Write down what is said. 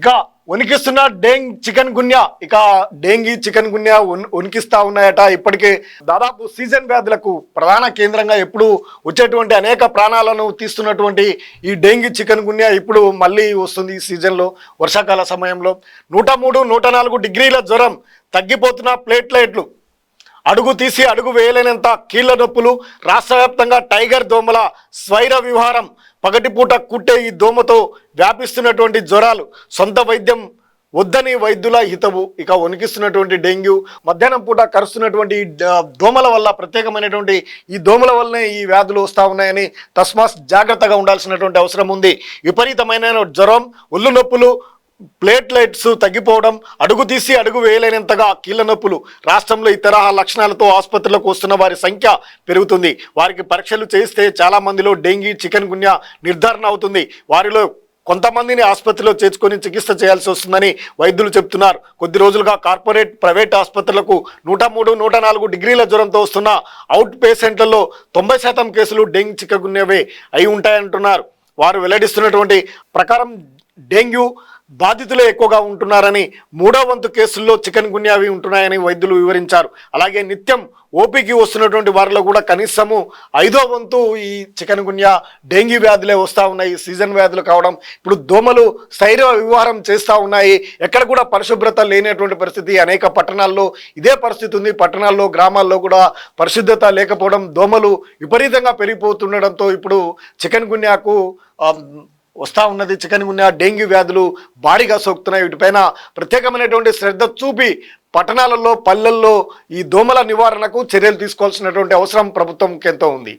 ఇక వణికిస్తున్న డెంగ్ చికెన్ గున్యా ఇక dengue chicken గున్యా Vani- వణికిస్తా ఉన్నాయట. ఇప్పటికే దాదాపు సీజన్ వ్యాధులకు ప్రధాన కేంద్రంగా ఎప్పుడు వచ్చేటువంటి అనేక ప్రాణాలను తీస్తున్నటువంటి ఈ డెంగీ చికెన్ గున్యా ఇప్పుడు మళ్ళీ వస్తుంది ఈ సీజన్లో వర్షాకాల సమయంలో. నూట మూడు నూట నాలుగు డిగ్రీల జ్వరం తగ్గిపోతున్న ప్లేట్లెట్లు అడుగు తీసి అడుగు వేయలేనంత కీళ్ళ నొప్పులు రాష్ట్ర వ్యాప్తంగా టైగర్ దోమల స్వైర విహారం పగటిపూట కుట్టే ఈ దోమతో వ్యాపిస్తున్నటువంటి జ్వరాలు. సొంత వైద్యం వద్దని వైద్యుల హితవు ఇక వణికిస్తున్నటువంటి డెంగ్యూ మధ్యాహ్నం పూట కరుస్తున్నటువంటి దోమల వల్ల ప్రత్యేకమైనటువంటి ఈ దోమల వల్లనే ఈ వ్యాధులు వస్తూ ఉన్నాయని తస్మాత్ జాగ్రత్తగా ఉండాల్సినటువంటి అవసరం ఉంది. విపరీతమైన జ్వరం ఒళ్ళు నొప్పులు ప్లేట్లెట్స్ తగ్గిపోవడం అడుగు తీసి అడుగు వేయలేనంతగా కీళ్ళ నొప్పులు. రాష్ట్రంలో ఈ తరహా లక్షణాలతో ఆసుపత్రులకు వస్తున్న వారి సంఖ్య పెరుగుతుంది. వారికి పరీక్షలు చేస్తే చాలా మందిలో డెంగీ చికెన్ గున్యా నిర్ధారణ అవుతుంది. వారిలో కొంతమందిని ఆసుపత్రిలో చేర్చుకొని చికిత్స చేయాల్సి వస్తుందని వైద్యులు చెప్తున్నారు కొద్ది రోజులుగా కార్పొరేట్ ప్రైవేట్ ఆసుపత్రులకు నూట మూడు నూట నాలుగు డిగ్రీల జ్వరంతో వస్తున్న అవుట్ పేషెంట్లలో తొంభై శాతం కేసులు డెంగ్యూ చికెన్గున్యవే అయి ఉంటాయంటున్నారు. వారు వెల్లడిస్తున్నటువంటి ప్రకారం డెంగ్యూ బాధితులే ఎక్కువగా ఉంటున్నారని మూడో వంతు కేసుల్లో చికెన్ గున్యావి ఉంటున్నాయని వైద్యులు వివరించారు. అలాగే నిత్యం ఓపీకి వస్తున్నటువంటి వారిలో కూడా కనీసము ఐదో వంతు ఈ చికెన్ గున్యా డెంగ్యూ వ్యాధులే వస్తూ ఉన్నాయి. సీజన్ వ్యాధులు కావడం ఇప్పుడు దోమలు స్థైర్య వివహారం చేస్తూ ఉన్నాయి. ఎక్కడ కూడా పరిశుభ్రత లేనటువంటి పరిస్థితి అనేక పట్టణాల్లో. ఇదే పరిస్థితి ఉంది. పట్టణాల్లో గ్రామాల్లో కూడా పరిశుద్ధత లేకపోవడం దోమలు విపరీతంగా పెరిగిపోతుండడంతో ఇప్పుడు చికెన్ గున్యాకు వస్తా ఉన్నది చికెన్ గున్యా డెంగ్యూ వ్యాధులు భారీగా సోకుతున్నాయి. వీటిపైన ప్రత్యేకమైనటువంటి శ్రద్ధ చూపి పట్టణాలలో పల్లెల్లో ఈ దోమల నివారణకు చర్యలు తీసుకోవాల్సినటువంటి అవసరం ప్రభుత్వం ఎంతో ఉంది.